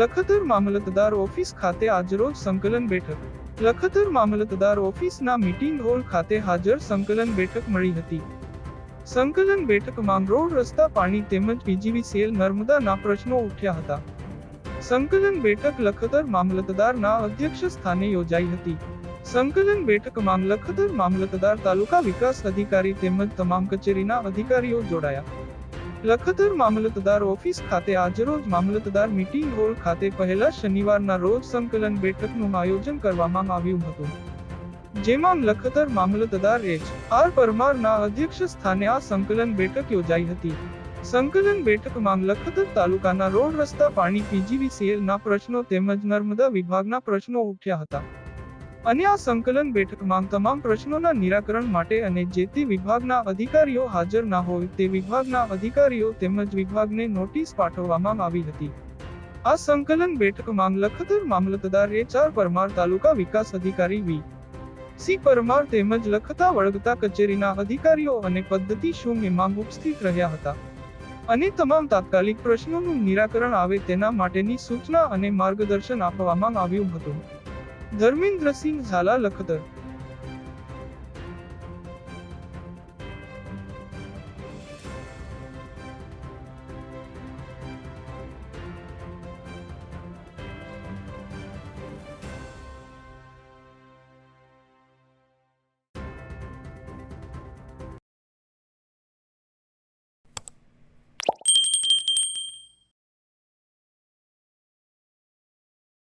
લખતર મામલતદાર office ખાતે આજરોજ સંકલન બેઠક. લખતર મામલતદાર ઓફિસના મીટિંગ હોલ ખાતે હાજર સંકલન બેઠક મળી હતી. સંકલન બેઠકમાં રોડ, રસ્તા, પાણી તેમજ પીજીવીસીએલ નર્મદાના પ્રશ્નો ઉઠ્યા હતા. સંકલન બેઠક લખતર મામલતદારના અધ્યક્ષ સ્થાને યોજાઈ હતી. સંકલન બેઠકમાં લખતર મામલતદાર તાલુકા વિકાસ અધિકારી તેમજ તમામ કચેરીના અધિકારીઓ જોડાયા. લખતર મામલતદાર ઓફિસ ખાતે આજરોજ મામલતદાર મીટિંગ હોલ ખાતે પહેલા શનિવારના રોજ સંકલન બેઠકનું આયોજન કરવામાં આવ્યું હતું. જેમાં લખતર મામલતદાર એચ. આર. પરમારના અધ્યક્ષ સ્થાને આ સંકલન બેઠક યોજાઈ હતી. સંકલન બેઠકમાં લખતર તાલુકાના રોડ રસ્તા પાણી પીજીવીસીએલના પ્રશ્નો તેમજ નર્મદા વિભાગના પ્રશ્નો ઉઠ્યા હતા. અને આ સંકલન બેઠકમાં તમામ પ્રશ્નોના નિરાકરણ માટે અને જે તે વિભાગના અધિકારીઓ હાજર ના હોય તે વિભાગના અધિકારીઓ તેમજ વિભાગને નોટિસ પાઠવવામાં આવી હતી. આ સંકલન બેઠકમાં લખતર મામલતદાર એચ પરમાર તાલુકા વિકાસ અધિકારી વી. સી. પરમાર તેમજ લખતા વળગતા કચેરીના અધિકારીઓ અને પદ્ધતિ શું એ ઉપસ્થિત રહ્યા હતા. અને તમામ તાત્કાલિક પ્રશ્નોનું નિરાકરણ આવે તેના માટેની સૂચના અને માર્ગદર્શન આપવામાં આવ્યું હતું. धर्मेंद्र सिंग झाला लखतर